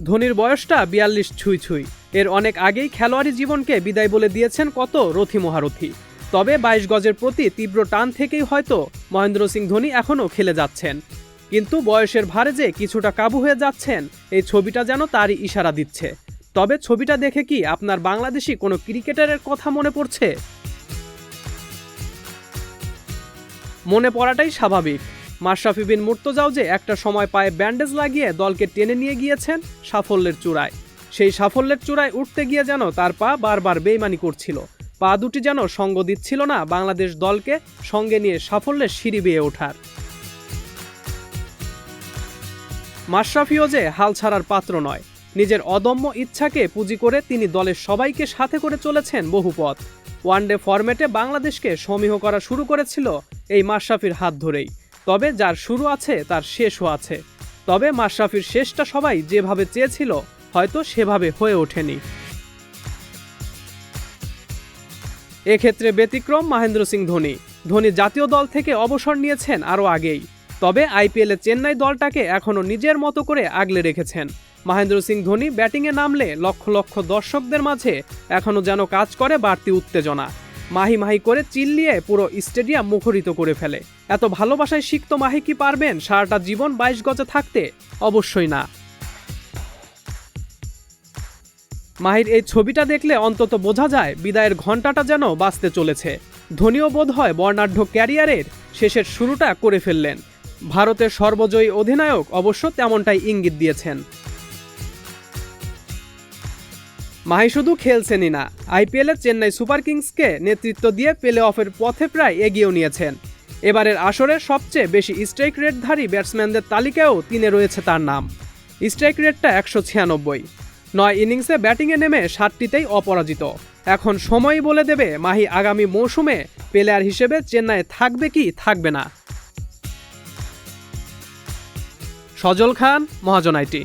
ধোনির বয়সটা বিয়াল্লিশ ছুঁই ছুঁই। এর অনেক আগেই খেলোয়াড়ি জীবনকে বিদায় বলে দিয়েছেন কত রথি মহারথী। তবে বাইশ গজের প্রতি তীব্র টান থেকেই হয়তো মহেন্দ্র সিং ধোনি এখনও খেলে যাচ্ছেন। কিন্তু বয়সের ভারে যে কিছুটা কাবু হয়ে যাচ্ছেন, এই ছবিটা যেন তারই ইশারা দিচ্ছে। তবে ছবিটা দেখে কি আপনার বাংলাদেশি কোনো ক্রিকেটারের কথা মনে পড়ছে? মনে পড়াটাই স্বাভাবিক। মাশরাফি বিন মুর্তজাও যে একটা সময় পায়ে ব্যান্ডেজ লাগিয়ে দলকে টেনে নিয়ে গিয়েছেন সাফল্যের চূড়ায়। সেই সাফল্যের চূড়ায় উঠতে গিয়ে যেন তার পা বারবার বেইমানি করছিল। পা দুটি যেন সঙ্গ দিচ্ছিল না বাংলাদেশ দলকে সঙ্গে নিয়ে সাফল্যের সিঁড়ি বেয়ে ওঠার। মাশরাফিও যে হাল ছাড়ার পাত্র নয়। নিজের অদম্য ইচ্ছাকে পুঁজি করে তিনি দলের সবাইকে সাথে করে চলেছেন বহু পথ। ওয়ানডে ফরম্যাটে বাংলাদেশকে সমীহ করা শুরু করেছিল এই মাশরাফির হাত ধরেই। তবে যার শুরু আছে, তার শেষও আছে। তবে মাশরাফির শেষটা সবাই যেভাবে চেয়েছিল, হয়তো সেভাবে হয়ে ওঠেনি। এক্ষেত্রে ব্যতিক্রম মহেন্দ্র সিং ধোনি। ধোনি জাতীয় দল থেকে অবসর নিয়েছেন আরও আগেই। তবে আইপিএলে চেন্নাই দলটাকে এখনও নিজের মতো করে আগলে রেখেছেন। মহেন্দ্র সিং ধোনি ব্যাটিংয়ে নামলে লক্ষ লক্ষ দর্শকদের মাঝে এখনও যেন কাজ করে বাড়তি উত্তেজনা। মাহি মাহি করে চিল্লিয়ে পুরো স্টেডিয়াম মুখরিত করে ফেলে। এত ভালোবাসায় সিক্ত মাহি কি পারবেন সারাটা জীবন বাইশ গজে থাকতে? অবশ্যই না। মাহির এই ছবিটা দেখলে অন্তত বোঝা যায় বিদায়ের ঘন্টাটা যেন বাঁচতে চলেছে। ধোনিও বোধ হয় বর্ণাঢ্য ক্যারিয়ারের শেষের শুরুটা করে ফেললেন। ভারতের সর্বজয়ী অধিনায়ক অবশ্য তেমনটাই ইঙ্গিত দিয়েছেন। মাহি শুধু খেলছেনই না। আইপিএলে চেন্নাই সুপার কিংসকে নেতৃত্ব দিয়ে প্লে অফের পথে প্রায় এগিয়েও নিয়েছেন। এবারের আসরে সবচেয়ে বেশি স্ট্রাইক রেটধারী ব্যাটসম্যানদের তালিকায়ও তিনে রয়েছে তার নাম। স্ট্রাইক রেটটা একশো ছিয়ানব্বই। নয় ইনিংসে ব্যাটিংয়ে নেমে সাতটিতেই অপরাজিত। এখন সময়ই বলে দেবে মাহি আগামী মৌসুমে প্লেয়ার হিসেবে চেন্নাইয়ে থাকবে কি থাকবে না। সজল খান, মহাজন আইটি।